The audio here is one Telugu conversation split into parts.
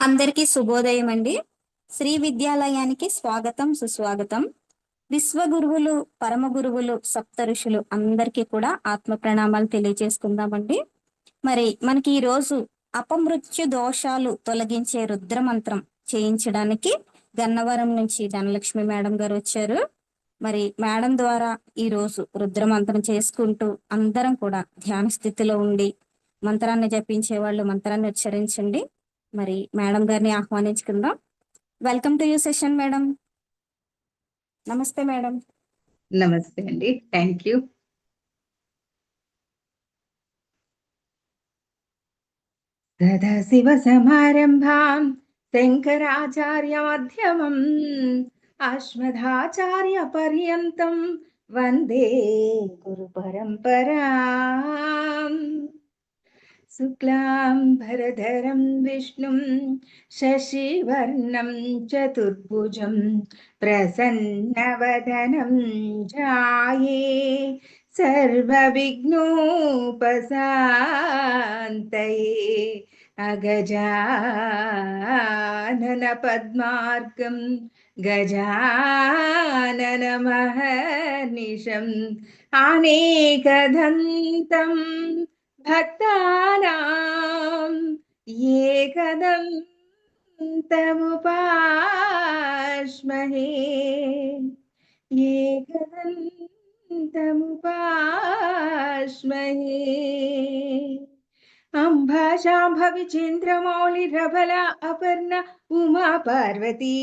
అందరికీ శుభోదయం అండి. శ్రీ విద్యాలయానికి స్వాగతం సుస్వాగతం. విశ్వ గురువులు పరమ గురువులు సప్త ఋషులు అందరికీ కూడా ఆత్మ ప్రణామాలు తెలియజేసుకుందామండి. మరి మనకి ఈ రోజు అపమృత్యు దోషాలు తొలగించే రుద్ర మంత్రం చేయించడానికి గన్నవరం నుంచి ధనలక్ష్మి మేడం గారు వచ్చారు. మరి మేడం ద్వారా ఈ రోజు రుద్రమంత్రం చేసుకుంటూ అందరం కూడా ధ్యాన స్థితిలో ఉండి మంత్రాన్ని జపించే వాళ్ళు మంత్రాన్ని ఉచ్చరించండి. మరి మేడం గారిని ఆహ్వానించుకుందాం. Welcome to you session madam నమస్తే మేడం నమస్తే అండి. థ్యాంక్ యూ సదాశివ సమారంభాం శంకరాచార్య మధ్యమం అశ్వధాచార్య పర్యంతం వందే గురు పరంపరా. शुक्लाम्बरधरं विष्णुं शशिवर्णं चतुर्भुजं प्रसन्नवदनं जाये। सर्वविघ्नोपशान्तये अगजाननपद्मार्गं गजाननमहर्निशम् अनेकदन्तम् भक्तानां ये कदं तमुपास्महे ये कदं तमुपास्महे अपर्ण उमा पार्वती।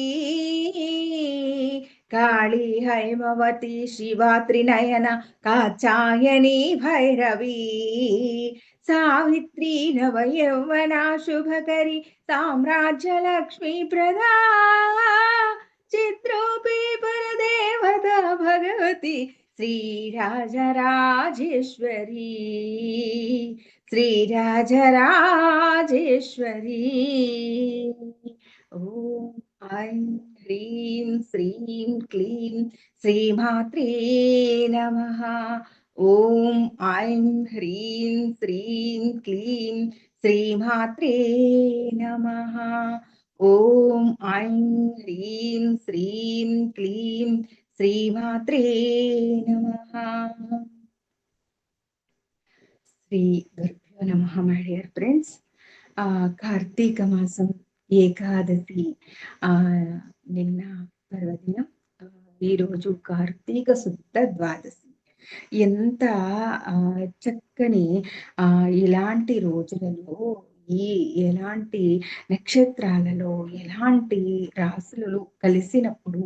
काळी हैमवती शिवा त्रिनयन काचायनी भैरवी। सावित्री नवयौवना शुभकरी, साम्राज्यलक्ष्मी प्रदा। चित्रोपी परदेवता भगवती, श्रीराजराजेश्वरी। श्रीराजराजेश्वरी। ॐ ऐं ह्रीं श्रीं क्लीं श्रीमात्रे नमः ॐ ऐं ह्रीं श्रीं क्लीं श्रीमात्रे नमः ॐ ऐं ह्रीं श्रीं क्लीं श्रीमात्रे नमः శ్రీ గురుభ్యో నమ మై డియర్ ఫ్రెండ్స్ కార్తీక మాసం ఏకాదశి ఆ నిన్న పర్వదినం ఈరోజు కార్తీక శుద్ధ ద్వాదశి. ఎంత ఆ చక్కని ఆ ఇలాంటి రోజులలో ఈ ఎలాంటి నక్షత్రాలలో ఎలాంటి రాసులు కలిసినప్పుడు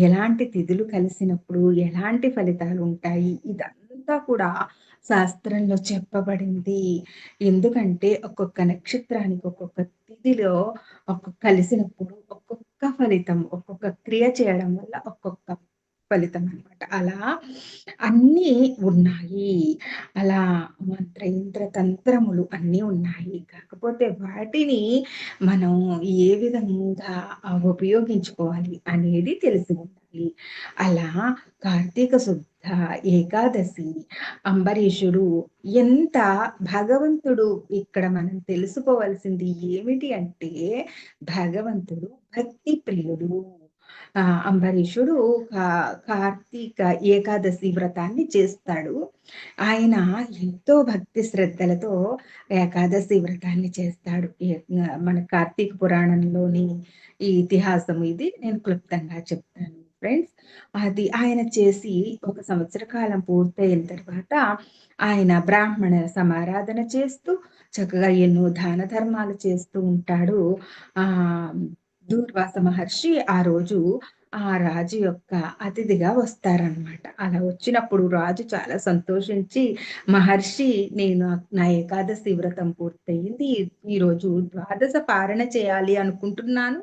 ఎలాంటి తిథులు కలిసినప్పుడు ఎలాంటి ఫలితాలు ఉంటాయి? ఇదంతా కూడా శాస్త్రంలో చెప్పబడింది. ఎందుకంటే ఒక్కొక్క నక్షత్రానికి ఒక్కొక్క తిథిలో ఒక్కొక్క కలిసినప్పుడు ఒక్కొక్క ఒక్కొక్క ఫలితం ఒక్కొక్క క్రియ చేయడం వల్ల ఒక్కొక్క ఫలితం అనమాట అలా అన్నీ ఉన్నాయి. అలా మంత్ర యంత్ర తంత్రములు అన్నీ ఉన్నాయి. కాకపోతే వాటిని మనం ఏ విధంగా ఉపయోగించుకోవాలి అనేది తెలిసి ఉండాలి. అలా కార్తీక శుద్ధ ఏకాదశి. అంబరీషుడు ఎంత భగవంతుడు? ఇక్కడ మనం తెలుసుకోవాల్సింది ఏమిటి అంటే భగవంతుడు భక్తి ప్రియుడు. ఆ అంబరీషుడు కార్తీక ఏకాదశి వ్రతాన్ని చేస్తాడు. ఆయన ఎంతో భక్తి శ్రద్ధలతో ఏకాదశి వ్రతాన్ని చేస్తాడు. మన కార్తీక పురాణంలోని ఈ ఇతిహాసం ఇది. నేను క్లుప్తంగా చెప్తాను. ఫ్రెండ్స్ అది ఆయన చేసి ఒక సంవత్సర కాలం పూర్తయిన తర్వాత ఆయన బ్రాహ్మణ సమారాధన చేస్తూ చక్కగా ఎన్నో దాన ధర్మాలు చేస్తూ ఉంటాడు. ఆ దూర్వాస మహర్షి ఆ రోజు ఆ రాజు యొక్క అతిథిగా వస్తారనమాట అలా వచ్చినప్పుడు రాజు చాలా సంతోషించి మహర్షి నేను నా ఏకాదశి వ్రతం పూర్తయింది. ఈరోజు ద్వాదశ పారణ చేయాలి అనుకుంటున్నాను.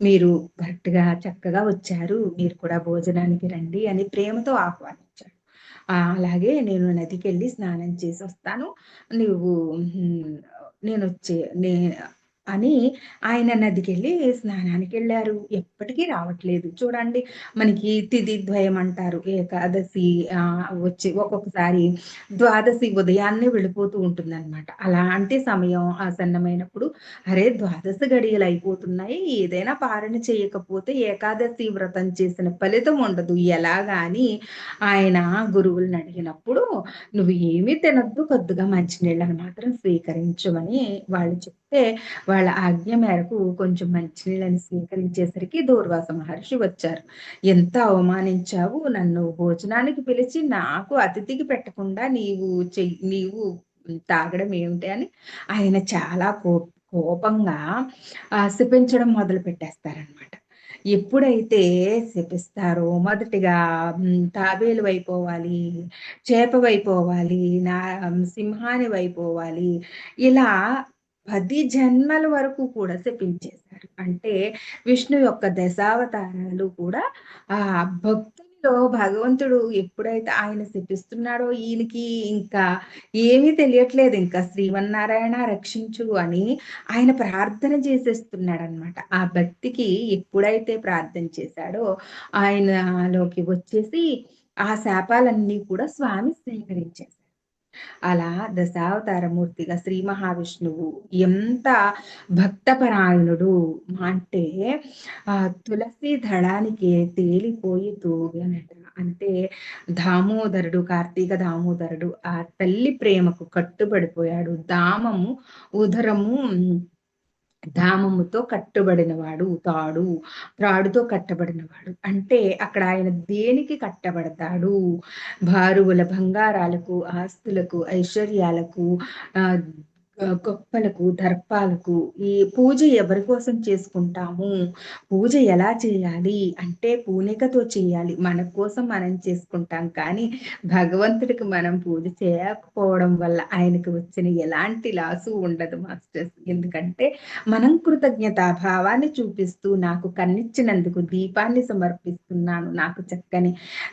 మీరు కరెక్ట్గా చక్కగా వచ్చారు. మీరు కూడా భోజనానికి రండి అని ప్రేమతో ఆహ్వానించాడు అలాగే నేను నదికి వెళ్ళి స్నానం చేసి వస్తాను నువ్వు నేను వచ్చే నే అని ఆయన నదికెళ్ళి స్నానానికి వెళ్ళారు ఎప్పటికీ రావట్లేదు. చూడండి మనకి తిది ద్వయం అంటారు. ఏకాదశి ఆ, వచ్చి ఒక్కొక్కసారి ద్వాదశి ఉదయాన్నే వెళ్ళిపోతూ ఉంటుందన్నమాట. అలాంటి సమయం ఆసన్నమైనప్పుడు అరే ద్వాదశ గడియలు అయిపోతున్నాయి. ఏదైనా పారణ చేయకపోతే ఏకాదశి వ్రతం చేసిన ఫలితం ఉండదు. ఎలాగా అని ఆయన గురువులను అడిగినప్పుడు నువ్వు ఏమీ తినద్దు కొద్దిగా మంచినీళ్ళని మాత్రం స్వీకరించమని వాళ్ళు చెప్తే వాళ్ళ ఆజ్ఞ మేరకు కొంచెం మంచినీళ్ళని స్వీకరించేసరికి దూర్వాస మహర్షి వచ్చారు. ఎంత అవమానించావు నన్ను భోజనానికి పిలిచి నాకు అతిథికి పెట్టకుండా నీవు చెయ్యి నీవు తాగడం ఏమిటి? అని ఆయన చాలా కో కోపంగా ఆ, శపించడం మొదలు పెట్టేస్తారనమాట ఎప్పుడైతే శపిస్తారో మొదటిగా తాబేలు అయిపోవాలి చేపవైపోవాలి నా సింహాని వైపోవాలి ఇలా పది జన్మల వరకు కూడా శపించేశారు. అంటే విష్ణు యొక్క దశావతారాలు కూడా ఆ భక్తుల్లో భగవంతుడు ఎప్పుడైతే ఆయన శపిస్తున్నాడో ఈయనకి ఇంకా ఏమీ తెలియట్లేదు. ఇంకా శ్రీమన్నారాయణ రక్షించు అని ఆయన ప్రార్థన చేసేస్తున్నాడు అనమాట ఆ భక్తికి ఎప్పుడైతే ప్రార్థన చేశాడో ఆయనలోకి వచ్చేసి ఆ శాపాలన్నీ కూడా స్వామి స్వీకరించేశారు. అలా దశావతారమూర్తిగా శ్రీ మహావిష్ణువు ఎంత భక్తపరాయణుడు అంటే ఆ తులసి దళానికి తేలిపోయి తూగనట అంటే దామోదరుడు కార్తీక దామోదరుడు ఆ తల్లి ప్రేమకు కట్టుబడిపోయాడు. దామము ఉదరము ధామముతో కట్టుబడినవాడు తాడు త్రాడుతో కట్టబడినవాడు. అంటే అక్కడ ఆయన దేనికి కట్టబడతాడు? భారువుల బంగారాలకు ఆస్తులకు ఐశ్వర్యాలకు ఆ గొప్పలకు దర్పాలకు ఈ పూజ ఎవరి కోసం చేసుకుంటాము? పూజ ఎలా చేయాలి? అంటే పూనికతో చేయాలి. మన కోసం మనం చేసుకుంటాం. కానీ భగవంతుడికి మనం పూజ చేయకపోవడం వల్ల ఆయనకు వచ్చిన ఎలాంటి లాసు ఉండదు మాస్టర్స్. ఎందుకంటే మనం కృతజ్ఞతా భావాన్ని చూపిస్తూ నాకు కన్నిచ్చినందుకు దీపాన్ని సమర్పిస్తున్నాను. నాకు చక్కని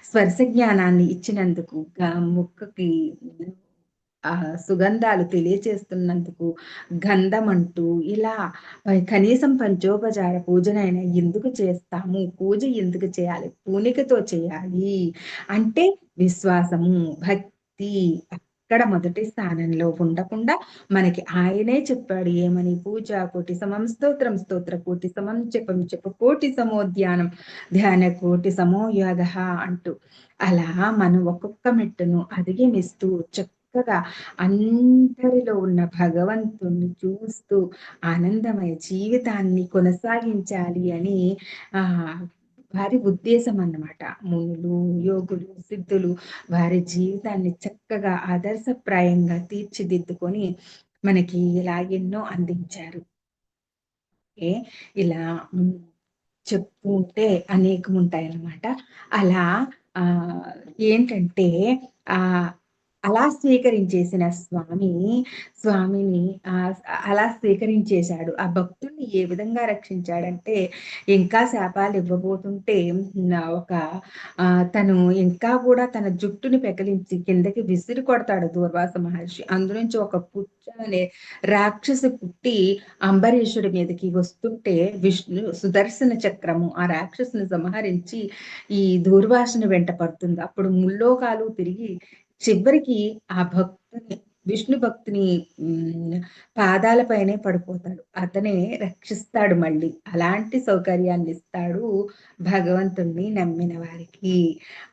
స్పర్శ జ్ఞానాన్ని ఇచ్చినందుకు ముక్కకి ఆ సుగంధాలు తెలియచేస్తున్నందుకు గంధం అంటూ ఇలా కనీసం పంచోపచార పూజనైనా ఎందుకు చేస్తాము? పూజ ఎందుకు చేయాలి? పూనికతో చేయాలి అంటే విశ్వాసము భక్తి అక్కడ మొదటి స్థానంలో ఉండకుండా మనకి ఆయనే చెప్పాడు ఏమని? పూజ కోటి సమం స్తోత్రం స్తోత్ర కోటి సమం చెప్పం చెప్ప కోటి సమోధ్యానం ధ్యాన కోటి సమో యోగ అంటూ. అలా మనం ఒక్కొక్క మెట్టును అధిగమిస్తూ చక్కగా అందరిలో ఉన్న భగవంతుణ్ణి చూస్తూ ఆనందమయ జీవితాన్ని కొనసాగించాలి అని ఆ వారి ఉద్దేశం అన్నమాట. మునులు యోగులు సిద్ధులు వారి జీవితాన్ని చక్కగా ఆదర్శప్రాయంగా తీర్చిదిద్దుకొని మనకి ఇలా ఎన్నో అందించారు ఇలా చెప్తూ ఉంటే అనేకం ఉంటాయి అన్నమాట అలా ఆ ఏంటంటే ఆ అలా స్వీకరించేసిన స్వామి స్వామిని అలా స్వీకరించేశాడు. ఆ భక్తుడిని ఏ విధంగా రక్షించాడంటే ఇంకా శాపాలు ఇవ్వబోతుంటే ఒక ఆ తను ఇంకా కూడా తన జుట్టుని పెకలించి కిందకి విసిరి కొడతాడు దూర్వాస మహర్షి. అందులోంచి ఒక పుచ్చ అనే రాక్షసి పుట్టి అంబరీషుడి మీదకి వస్తుంటే విష్ణు సుదర్శన చక్రము ఆ రాక్షసుని సంహరించి ఈ దూర్వాసను వెంట పడుతుంది. అప్పుడు ముల్లోకాలు తిరిగి చివరికి ఆ భక్తుని విష్ణు భక్తుని పాదాల పాదాలపైనే పడిపోతాడు. అతనే రక్షిస్తాడు మళ్ళీ. అలాంటి సౌకర్యాన్ని ఇస్తాడు భగవంతుణ్ణి నమ్మిన వారికి.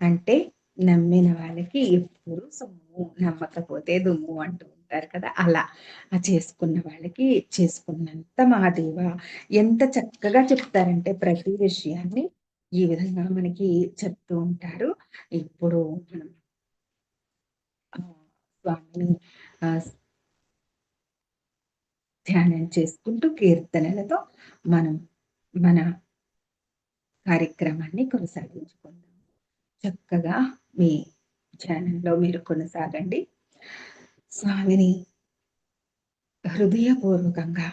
అంటే నమ్మిన వాళ్ళకి ఎప్పుడు సొమ్ము నమ్మకపోతే దుమ్ము అంటూ ఉంటారు కదా. అలా ఆ చేసుకున్న వాళ్ళకి చేసుకున్నంత మహాదేవ ఎంత చక్కగా చెప్తారంటే ప్రతి విషయాన్ని ఈ విధంగా మనకి చెప్తూ ఉంటారు. ఇప్పుడు మనం స్వామిని ధ్యానం చేసుకుంటూ కీర్తనలతో మనం మన కార్యక్రమాన్ని కొనసాగించుకుందాం. చక్కగా మీ ధ్యానంలో మీరు కొనసాగండి. స్వామిని హృదయపూర్వకంగా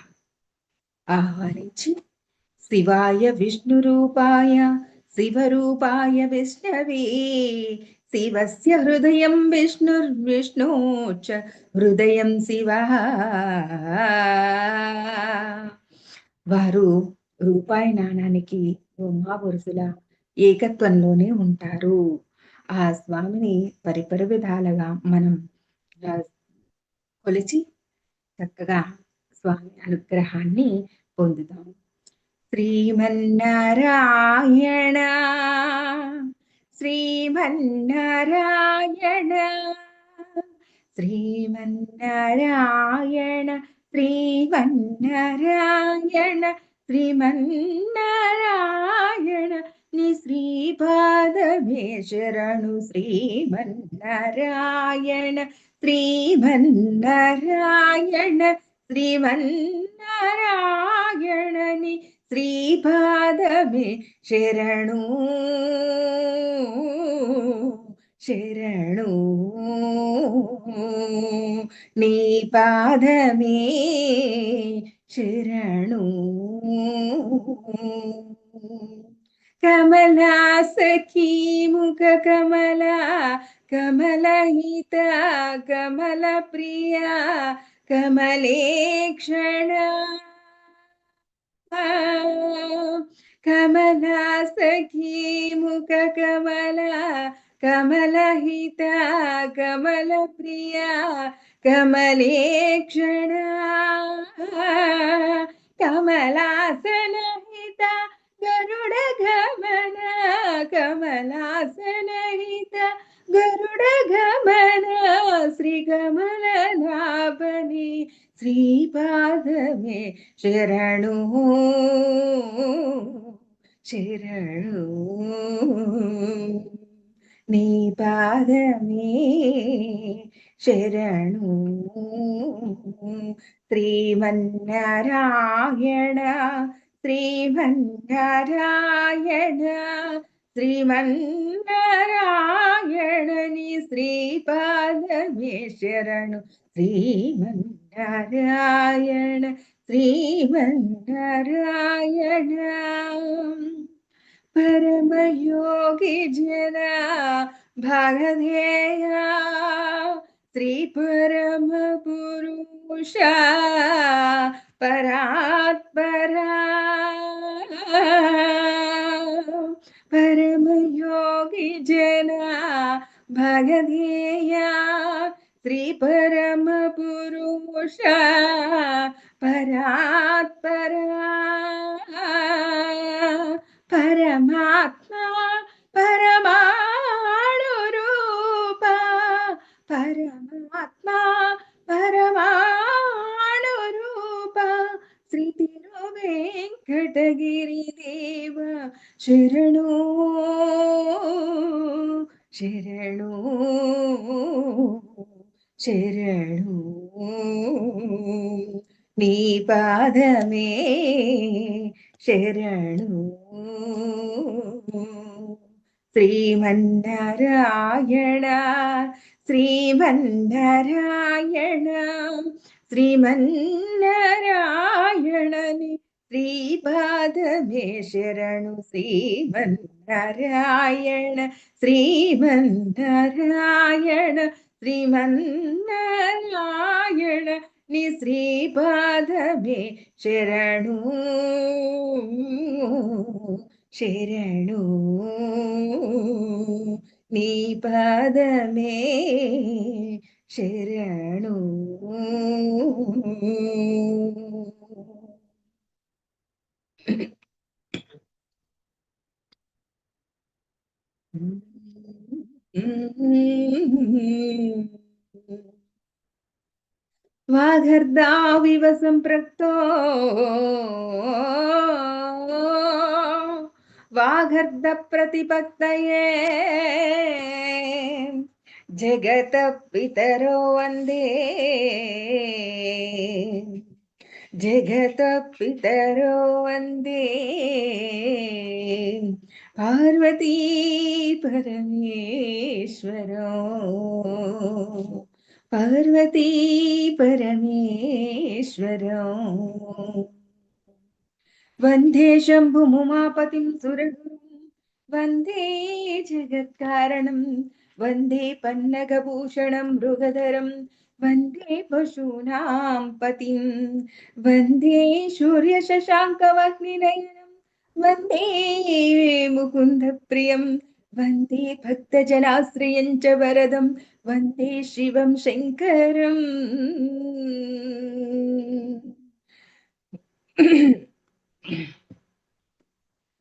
ఆహ్వానించి శివాయ విష్ణు రూపాయ శివరూపాయ విష్ణవే శివస్య హృదయం విష్ణుర్విష్ణు విష్ణు హృదయం శివ వారు రూపాయి నాణానికి బొమ్మ బొరుసుల ఏకత్వంలోనే ఉంటారు. ఆ స్వామిని పరిపరి విధాలుగా మనం కొలిచి చక్కగా స్వామి అనుగ్రహాన్ని పొందుతాం. శ్రీమన్నారాయణ శ్రీమన్నారాయణ శ్రీమన్నారాయణ శ్రీమన్నారాయణ శ్రీమన్నారాయణ నీ శ్రీపాదమే శరణు శ్రీమన్నారాయణ శ్రీమన్నారాయణ శ్రీమన్నారాయణ నీ శ్రీపాదమే శరణు శరణు. నీ పాదమే శరణు. కమలా సఖీ ముఖ కమలా కమలహిత కమల ప్రియా కమలేక్షణ కమలా సఖీ ముఖ కమలా కమలహిత కమల ప్రియ కమలేక్షణ కమలాసనహిత గరుడ గమన కమలాసనహిత గరుడ గమన శ్రీ కమల నాభని శ్రీపాదమే శరణు శరణు నీ పాదమే శరణు శ్రీమన్నారాయణ శ్రీమన్నారాయణ శ్రీమన్నారాయణ నీ శ్రీపాదమే శరణు శ్రీమన్నారాయణ శ్రీమన్నారాయణ శ్రీమన్నారాయణ శ్రీమన్నారాయణని శ్రీపాదమే శరణు శ్రీమన్నారాయణ శ్రీమన్నారాయణ శ్రీమన్నారాయణ నీ శ్రీపాదమే శరణు శరణు. నీ పాదమే శరణు. వాగర్ధావివ సంప్రక్తో. वागर्द प्रतिप्त जगत पितरो वंदे जगत पितरो वंदे पार्वती परमेश्वरो। पार्वती परमेश्वरो। वंदे शम्भुमुमापतिं सुरगुरुं वंदे जगत्कारणं। वंदे पन्नगभूषणं मृगधरं वंदे पशूनां पतिं। वंदे सूर्यशशाङ्कमग्निनयनं वंदे मुकुन्दप्रियं। वंदे भक्तजनाश्रियं च वरदं। वंदे शिवं शङ्करम्।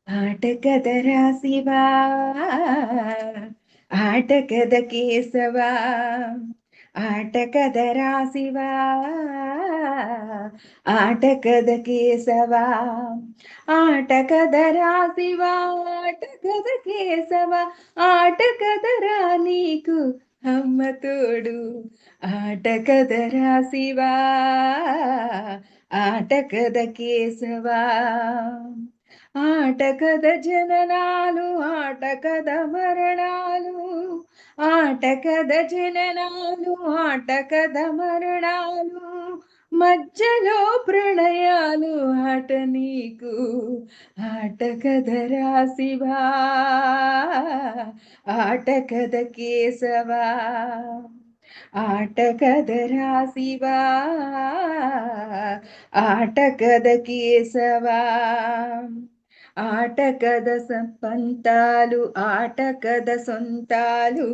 ఆటకదరా శివా ఆటకద కేశవా ఆటకదరా శివా ఆటకద కేశవా ఆటకదరా శివా ఆటకద కేశవ ఆటకదరా నీకు అమ్మ తోడు ఆటకదరా శివా ఆటకద కేశవా. ఆట కథ జననాలు ఆట కథ మరణాలు. ఆట కథ జననాలు ఆట కథ మరణాలు. మధ్యలో ప్రణయాలు ఆట నీకు ఆట కథ ఆటకదరా ఆట కథ కేశవా? ఆట కథ ఆటకదరా ఆట కథ కేశవా? ఆటకద పంతాలు ఆటకద సొంతాలు.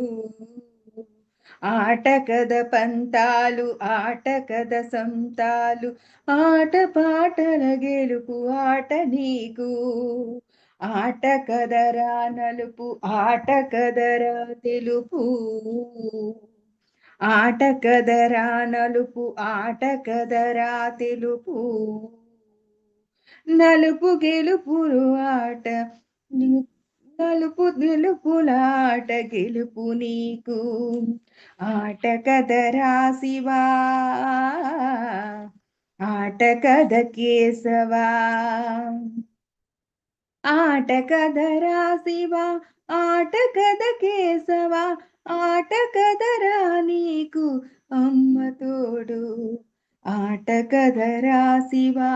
ఆటకద పంతాలు ఆటకద సొంతాలు. ఆట పాటల గెలుపు ఆట నీకు. ఆట కదరా నలుపు ఆట కదరా తెలుపు. ఆట కదరా నలుపు ఆట కదరా తెలుపు. నలుపు గెలుపులు ఆట. నలుపు గెలుపులాట గెలుపు నీకు. ఆట కదరా శివా ఆట కథ కేశవా? ఆట కదరా శివా ఆట కథ కేశవా? ఆట కదరా నీకు. అమ్మ తోడు ఆట కదరా శివా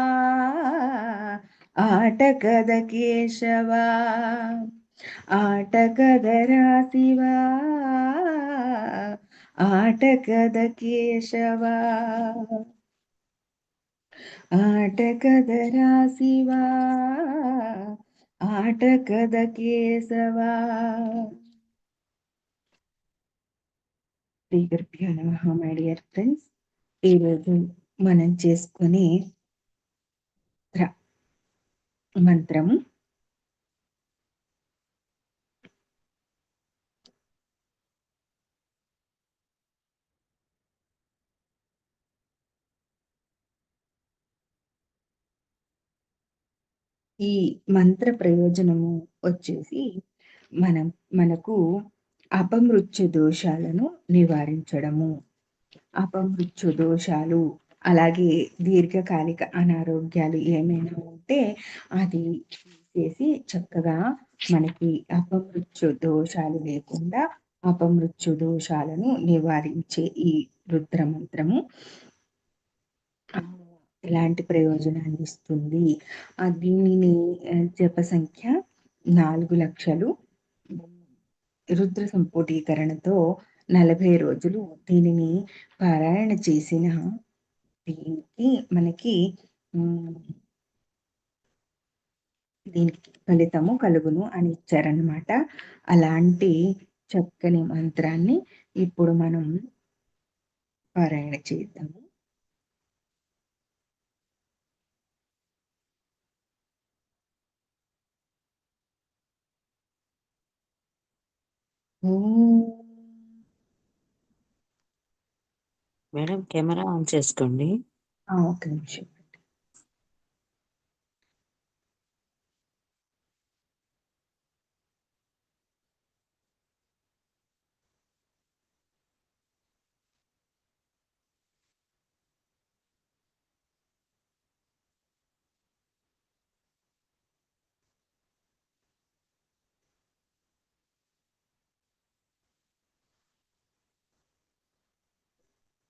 ఆట కద కేశవా ఆట కదరా శివా ఆట కద కేశవా ఆట కదరా శివా ఆట కద కేశవా శ్రీ మనం చేసుకునే మంత్రం. మంత్రము ఈ మంత్ర ప్రయోజనము వచ్చేసి మనం మనకు అపమృత్యు దోషాలను నివారించడము. అపమృత్యు దోషాలు అలాగే దీర్ఘకాలిక అనారోగ్యాలు ఏమైనా ఉంటే అది చేసి చక్కగా మనకి అపమృత్యు దోషాలు లేకుండా అపమృత్యు దోషాలను నివారించే ఈ రుద్ర మంత్రము ఎలాంటి ప్రయోజనాన్ని ఇస్తుంది? దీనిని జప సంఖ్య నాలుగు లక్షలు. రుద్ర సంపుటీకరణతో నలభై రోజులు దీనిని పారాయణ చేసిన దీనికి మనకి దీనికి ఫలితము కలుగును అని ఇచ్చారనమాట అలాంటి చక్కని మంత్రాన్ని ఇప్పుడు మనం పారాయణ చేద్దాము. ఓ మేడం కెమెరా ఆన్ చేసుకోండి. ఓకే నిమిషం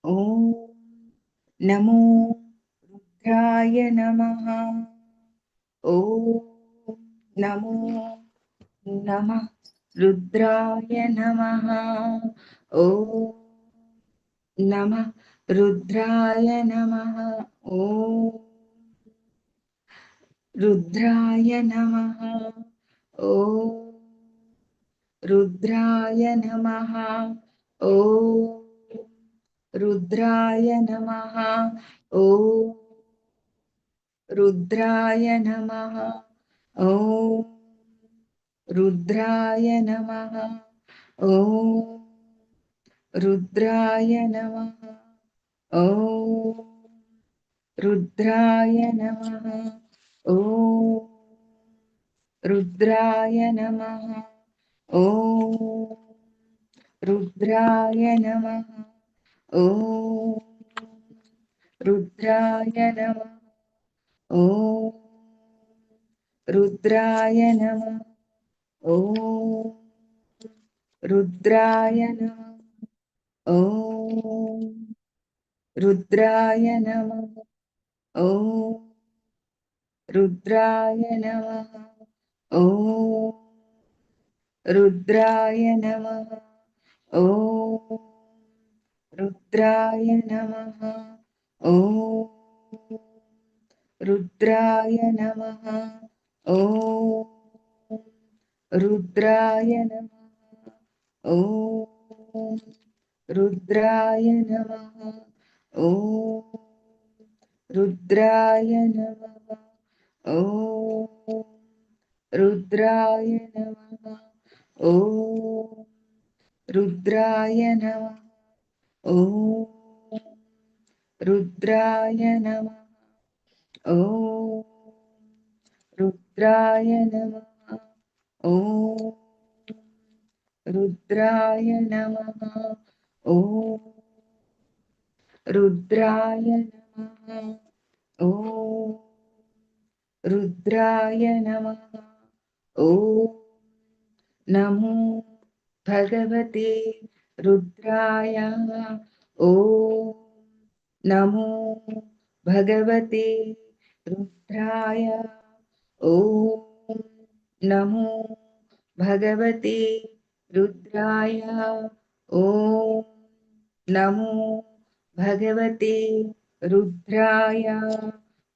ఓం నమో రుద్రాయ నమ. ఓం నమో నమ. రుద్రాయ నమ. ఓం నమ. రుద్రాయ నమ. ఓ రుద్రాయ నమ. ఓ రుద్రాయ నమ. ఓ रुद्राय नमः। ॐ रुद्राय नमः। ॐ रुद्राय नमः। ॐ रुद्राय नमः। ॐ रुद्राय नमः। ॐ रुद्राय नमः। ॐ रुद्राय नमः। ॐ रुद्राय नमः ॐ रुद्राय नमः ॐ रुद्राय नमः ॐ रुद्राय नमः ॐ रुद्राय नमः ॐ रुद्राय नमः ॐ रुद्राय नमः ॐ रुद्राय नमः ॐ रुद्राय नमः ॐ रुद्राय नमः ॐ रुद्राय नमः ॐ रुद्राय नमः ॐ रुद्राय नमः ॐ रुद्राय नम। ओ रुद्राय नम। ओ रुद्राय नम। ओ रुद्राय नम। ओ रुद्राय नम। ओ नमो भगवते रुद्राय। ॐ नमो भगवते रुद्राय। ॐ नमो भगवते रुद्राय। ॐ नमो भगवते रुद्राय।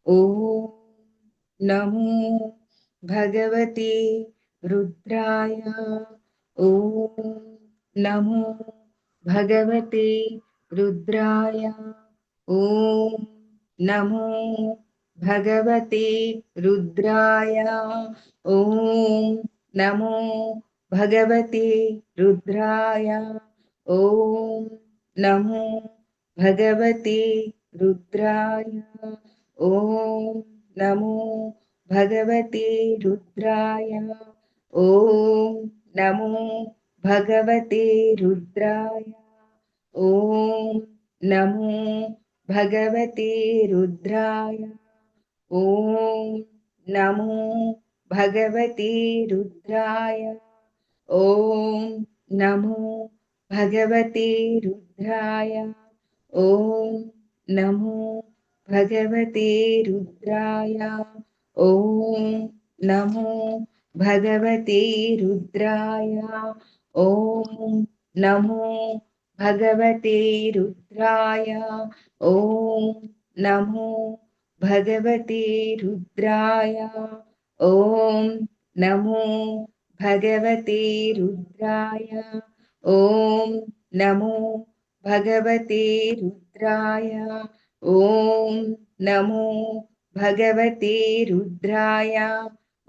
ॐ नमो भगवते रुद्राय। ॐ नमो भगवते रुद्राय। ॐ नमो भगवते रुद्राय। ॐ नमो भगवते रुद्राय। ॐ नमो भगवते रुद्राय। ॐ नमो भगवते रुद्राय। ॐ नमो भगवते रुद्राय। ॐ नमो भगवते रुद्राय। ॐ नमो भगवते रुद्राय। ॐ नमो भगवते रुद्राय। ॐ नमो भगवते रुद्राय। ॐ नमो भगवते रुद्राय। ॐ नमो भगवते रुद्राय। ॐ नमो भगवते रुद्राय। ॐ नमो भगवते रुद्राय। ॐ नमो भगवते रुद्राय। ॐ नमो भगवते रुद्राय।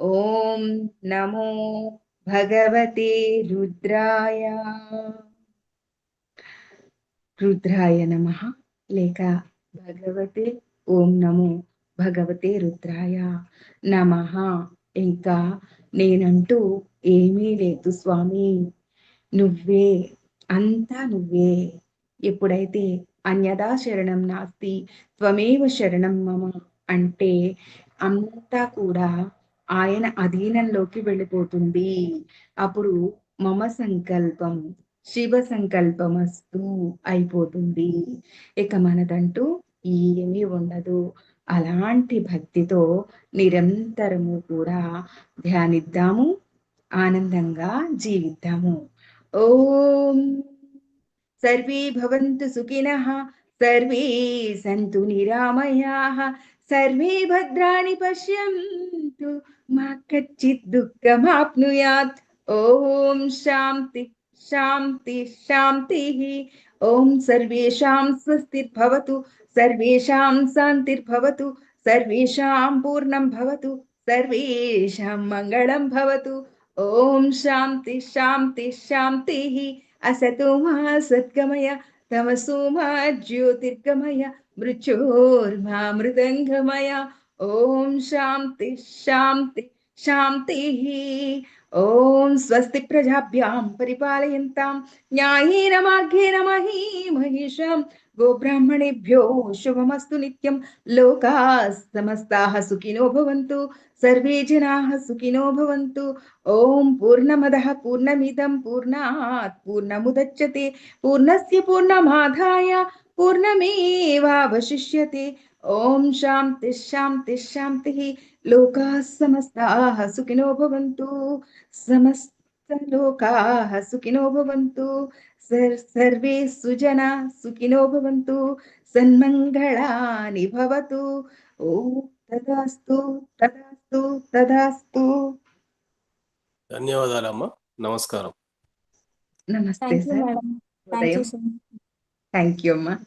ॐ नमो భగవతే రుద్రాయ. రుద్రాయ నమ. లేక భగవతే ఓం నమో భగవతే రుద్రాయ నమ. ఇంకా నేనంటూ ఏమీ లేదు స్వామి. నువ్వే అంతా నువ్వే. ఎప్పుడైతే అన్యదా శరణం నాస్తి త్వమేవ శరణం మమ అంటే అంతా కూడా ఆయన అధీనంలోకి వెళ్ళిపోతుంది. అప్పుడు మమ సంకల్పం శివ సంకల్పమస్తు అయిపోతుంది. ఇక మనదంటూ ఏమీ ఉండదు. అలాంటి భక్తితో నిరంతరము కూడా ధ్యానిద్దాము. ఆనందంగా జీవిద్దాము. ఓం సర్వే భవంతు సుఖిన సర్వే సంతు నిరామయా సర్వే భద్రాణి పశ్యంతు మా కచ్చిత్ దుఃఖమాప్నుయాత్ ఓం శాంతి శాంతి శాంతిః ఓం సర్వేషాం స్వస్తిర్భవతు సర్వేషాం శాంతిర్భవతు సర్వేషాం పూర్ణం భవతు సర్వేషాం మంగళం భవతు ఓం శాంతి శాంతి శాంతిః అసతో మా సద్గమయ తమసో మా జ్యోతిర్గమయ మృత్యోర్మా మృదంగమయ ఓం శాంతి శాంతి శాంతి. ఓం స్వస్తి ప్రజాభ్యాం పరిపాలయంతాం. న్యాయేన మార్గేణ మహీ మహిషాం. గోబ్రాహ్మణేభ్యో శుభమస్తు నిత్యం. లోకా సమస్తాః సుఖినో భవంతు. సర్వే జనాః సుఖినో భవంతు. ఓం పూర్ణమదః పూర్ణమిదం. పూర్ణాత్ పూర్ణముదచ్యతే. పూర్ణస్య పూర్ణమాదాయ పూర్ణమేవావశిష్యతే. ఓం శాంతి శాంతి శాంతిః. లోకాः సమస్తాः సుఖినో భవంతు. సమస్తలోకాः సుఖినో భవంతు. సర్- సర్వే సుజనా సుఖినో భవంతు. సన్మంగళాని భవతు. ఓం తదాస్తు తదాస్తు తదాస్తు. ధన్యవాదాలమ్మా. నమస్కారం. నమస్తే thank you sir. Thank you అమ్మా.